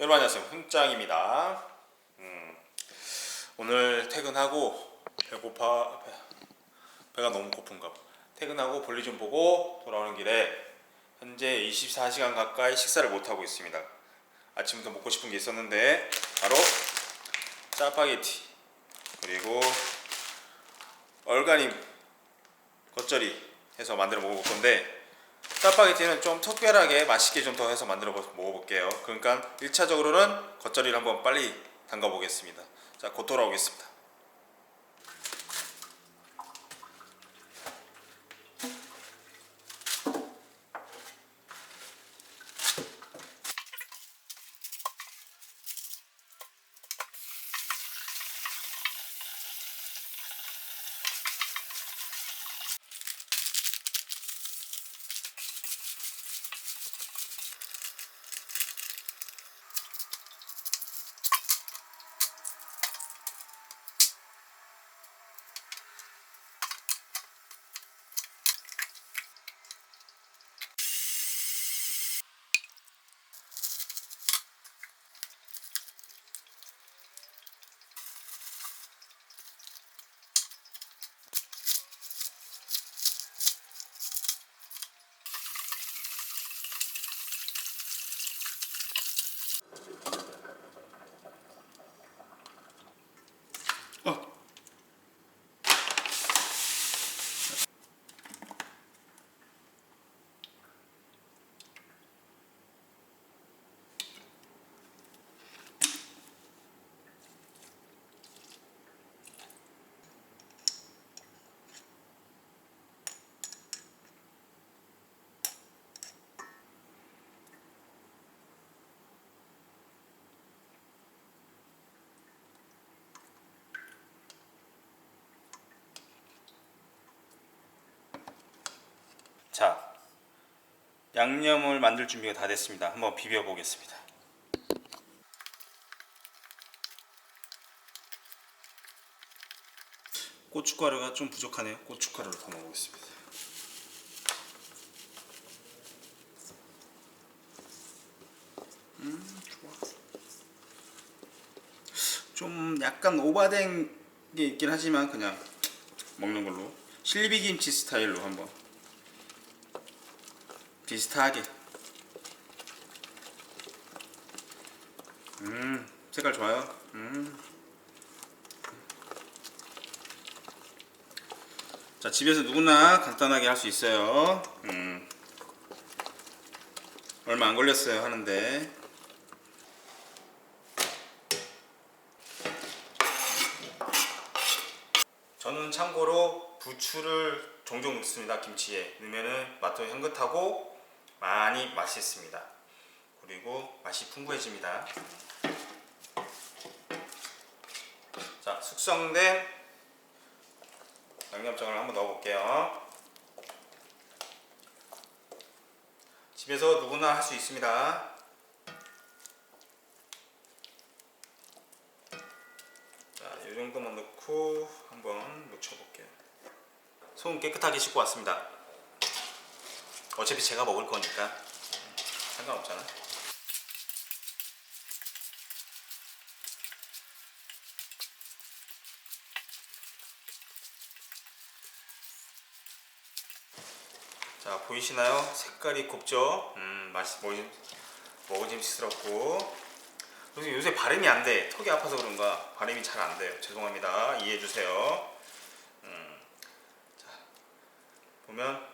여러분 안녕하세요. 훈짱입니다. 음, 오늘 퇴근하고 배고파 배, 배가 너무 고픈가 봐. 퇴근하고 볼일 좀 보고 돌아오는 길에 현재 24시간 가까이 식사를 못 하고 있습니다. 아침부터 먹고 싶은 게 있었는데 바로 짜파게티 그리고 얼가님 겉절이 해서 만들어 먹어볼 건데 짜파게티는 좀 특별하게 맛있게 좀 더 해서 만들어 보- 먹어볼게요. 그러니까 1차적으로는 겉절이를 한번 빨리 담가 보겠습니다. 자, 곧 돌아오겠습니다. 자, 양념을 만들 준비가 다 됐습니다. 한번 비벼 보겠습니다. 고춧가루가 좀 부족하네요. 고춧가루를 더 넣어보겠습니다. 음, 좋아. 좀 약간 오바된 게 있긴 하지만 그냥 먹는 걸로 실비김치 스타일로 한번 비슷하게. 음 색깔 좋아요? 음. 자 집에서 누구나 간단하게 할 수 있어요. 음. 얼마 안 걸렸어요 하는데. 저는 참고로 부추를 종종 넣습니다 김치에. 넣으면은 맛도 향긋하고 많이 맛있습니다 그리고 맛이 풍부해집니다 자 숙성된 양념장을 한번 넣어볼게요 집에서 누구나 할 수 있습니다 자, 이 정도만 넣고 한번 묻혀볼게요. 손 깨끗하게 씻고 왔습니다. 어차피 제가 먹을 거니까 상관없잖아. 자 보이시나요? 색깔이 곱죠? 음 맛이 먹음, 먹음직스럽고 그래서 요새 발음이 안 돼. 턱이 아파서 그런가 발음이 잘 안 돼요. 죄송합니다. 이해해 주세요. 음, 자, 보면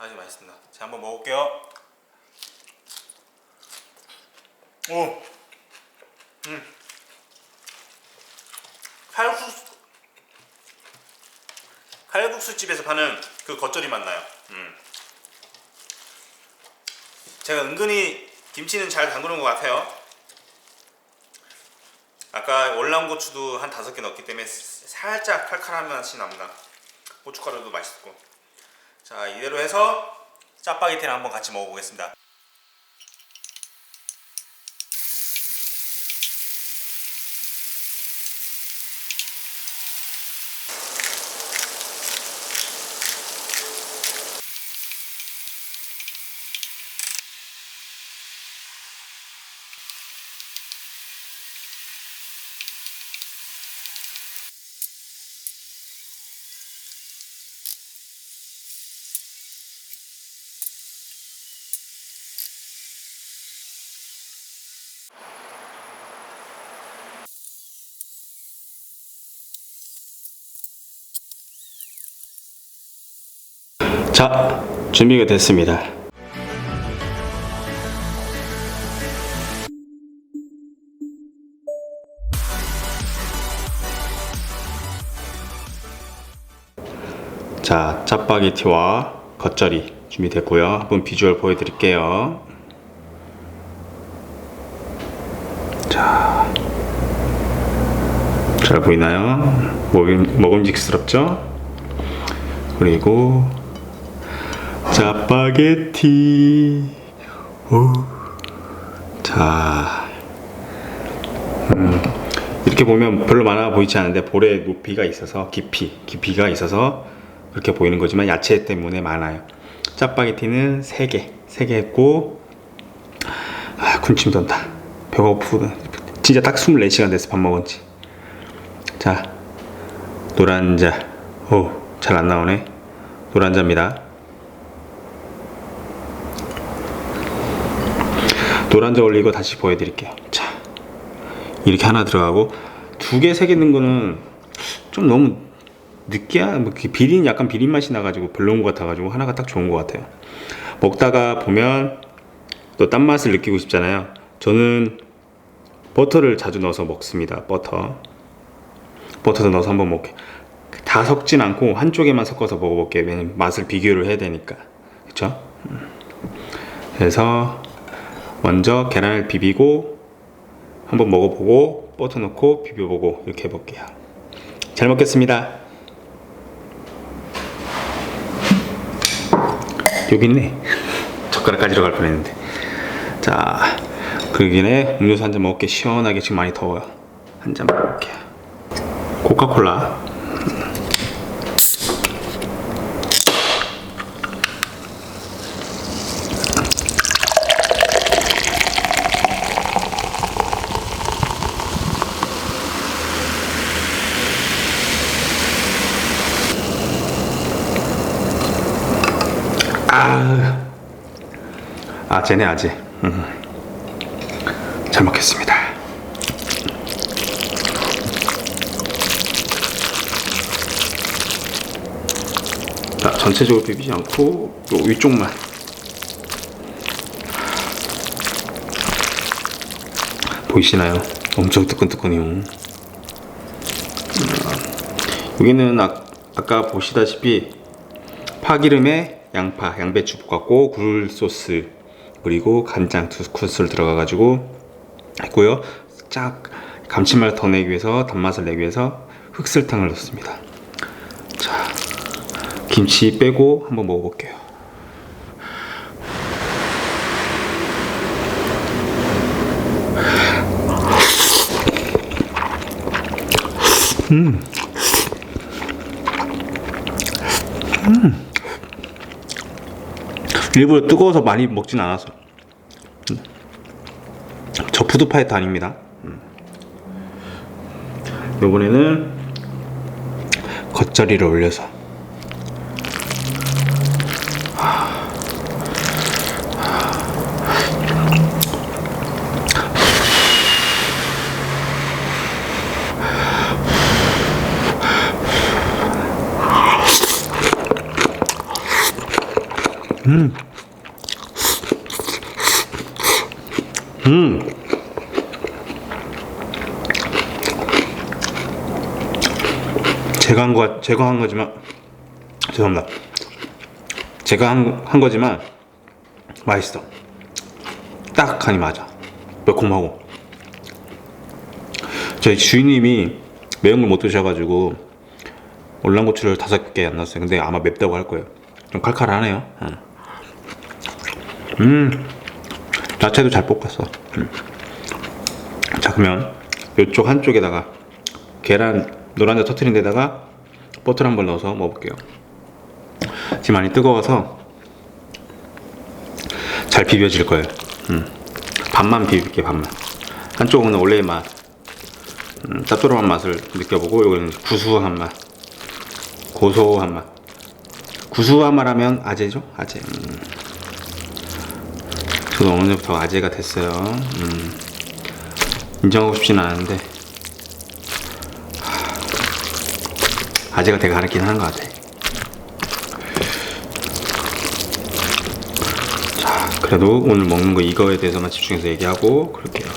아주 맛있습니다. 자, 한번 먹어볼게요. 오, 음, 칼국수, 칼국수 집에서 파는 그 겉절이 맛 나요. 음. 제가 은근히 김치는 잘 담그는 것 같아요. 아까 월남 고추도 한 다섯 개 넣었기 때문에 살짝 칼칼한 맛이 납니다. 고춧가루도 맛있고. 자 이대로 해서 짜파게티랑 한번 같이 먹어보겠습니다. 자, 준비가 됐습니다. 자, 짜파게티와 겉절이 준비됐고요. 한번 비주얼 보여드릴게요. 자, 잘 보이나요? 먹음, 먹음직스럽죠? 그리고 짜파게티. 오. 자, 음, 이렇게 보면 별로 많아 보이지 않은데 볼에 높이가 있어서 깊이, 깊이가 있어서 그렇게 보이는 거지만 야채 때문에 많아요. 짜파게티는 3개, 3개 했고, 아, 군침 돈다. 배고프다. 진짜 딱 24시간 됐어, 밥 먹은 지. 자, 노란자. 오, 잘 안 나오네. 노란자입니다. 노란자 올리고 다시 보여드릴게요. 자, 이렇게 하나 들어가고 두 개, 넣은 거는 좀 너무 느끼야, 뭐 비린 약간 비린 맛이 나가지고 별로인 것 같아가지고 하나가 딱 좋은 것 같아요. 먹다가 보면 또 딴 맛을 느끼고 싶잖아요. 저는 버터를 자주 넣어서 먹습니다. 버터. 버터도 넣어서 한번 먹게. 다 섞진 않고 한쪽에만 섞어서 먹어볼게요. 맛을 비교를 해야 되니까. 그쵸? 음. 그래서 먼저 계란을 비비고 한번 먹어보고 버터 넣고 비벼보고 이렇게 해볼게요. 잘 먹겠습니다. 여기 있네. 젓가락 까지 들어갈 뻔했는데. 자, 그러기 전에 음료수 한 잔 먹을게 시원하게 지금 많이 더워요. 한 잔 먹을게요. 코카콜라. 아, 아, 쟤네 아직. 음. 잘 먹겠습니다. 자, 전체적으로 비비지 않고 요 위쪽만. 보이시나요? 엄청 뜨끈뜨끈해요. 음. 여기는 아, 아까 보시다시피 파기름에 양파, 양배추 볶았고 굴 소스 그리고 간장 두 큰술 들어가가지고 했고요. 쫙 감칠맛을 더 내기 위해서 단맛을 내기 위해서 흑설탕을 넣습니다. 자, 김치 빼고 한번 먹어볼게요. 일부러 뜨거워서 많이 먹진. 음. 저 푸드파이터 아닙니다. 음. 이번에는 겉절이를 올려서 제가 한 거, 제가 한 거지만 죄송합니다. 제가 한, 한 거지만 맛있어. 딱 간이 맞아. 매콤하고. 저희 주인님이 매운 걸 못 드셔가지고 올랑고추를 다섯 개 안 넣었어요. 근데 아마 맵다고 할 거예요. 좀 칼칼하네요. 응. 음, 야채도 잘 볶았어. 음. 자 그러면 이쪽 한쪽에다가 계란 노란자 터트린 데다가 버터를 한번 넣어서 먹어볼게요. 지금 많이 뜨거워서 잘 비벼질 거예요. 음. 반만 비빌게 반만. 한쪽은 원래의 맛, 음, 짭조름한 맛을 느껴보고 이거는 구수한 맛, 고소한 맛. 구수한 맛하면 아재죠? 아재. 음. 저도 어느 정부터 아재가 됐어요. 음. 인정하고 싶진 않은데 아재가 되게 가르치긴 하는 것 같아. 그래도 오늘 먹는 거 이거에 대해서만 집중해서 얘기하고 그럴게요.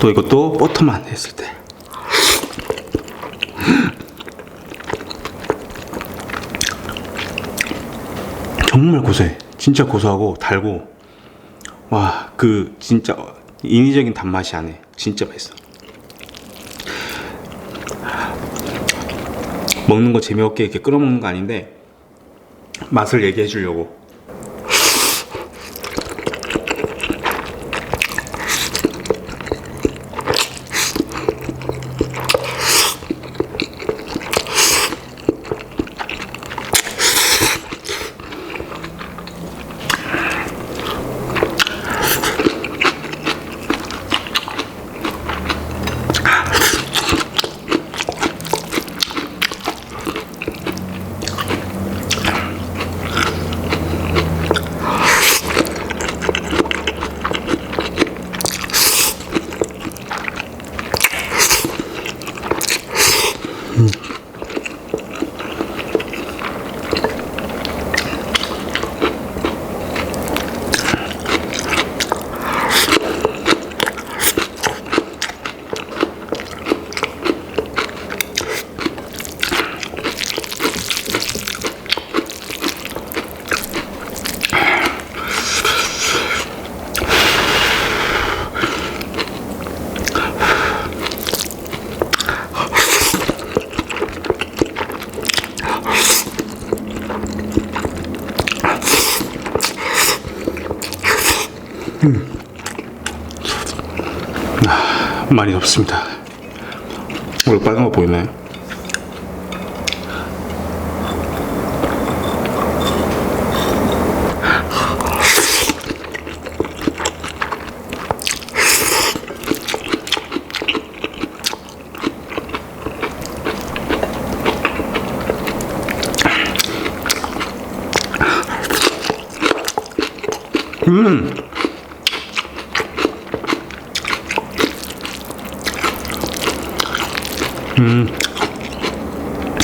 또 이것도 버터만 했을 때. 정말 고소해. 진짜 고소하고 달고 와 그 진짜 인위적인 단맛이 안 해. 진짜 맛있어. 먹는 거 재미없게 이렇게 끓여 먹는 거 아닌데 맛을 얘기해 주려고. 많이 덥습니다. 오늘 빨간 거 보이나요?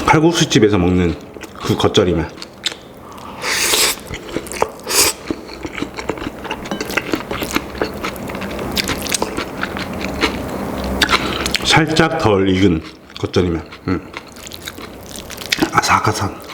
칼국수 집에서 먹는 그 겉절이만. 살짝 덜 익은 겉절이만. 음. 아삭아삭.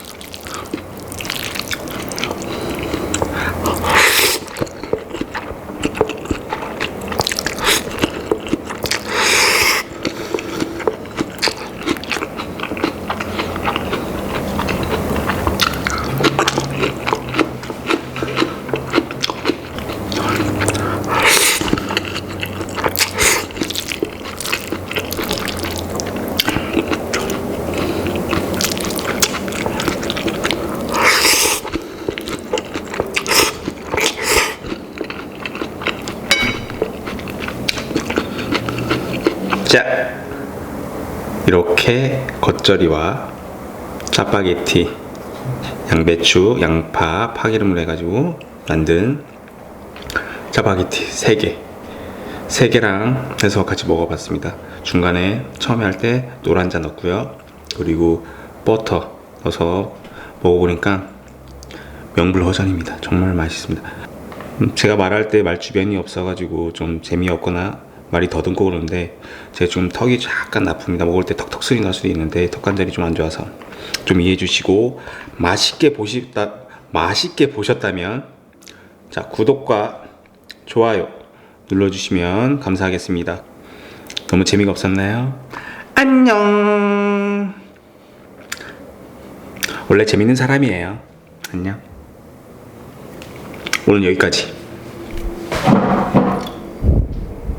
자, 겉절이와 짜파게티, 양배추, 양파, 파기름을 해가지고 만든 짜파게티 3개. 3개랑 해서 같이 먹어봤습니다. 중간에 처음에 할 때 노란자 넣고요. 그리고 버터 넣어서 먹어보니까 명불허전입니다. 정말 맛있습니다. 음, 제가 말할 때 말 주변이 없어가지고 좀 재미없거나 말이 더듬고 그러는데 제가 좀 턱이 약간 아픕니다. 먹을 때 턱턱 소리 날 수도 있는데 턱 관절이 좀 안 좋아서 좀 이해해 주시고 맛있게 보시다 맛있게 보셨다면 자 구독과 좋아요 눌러주시면 감사하겠습니다. 너무 재미가 없었나요? 안녕. 원래 재밌는 사람이에요. 안녕. 오늘 여기까지.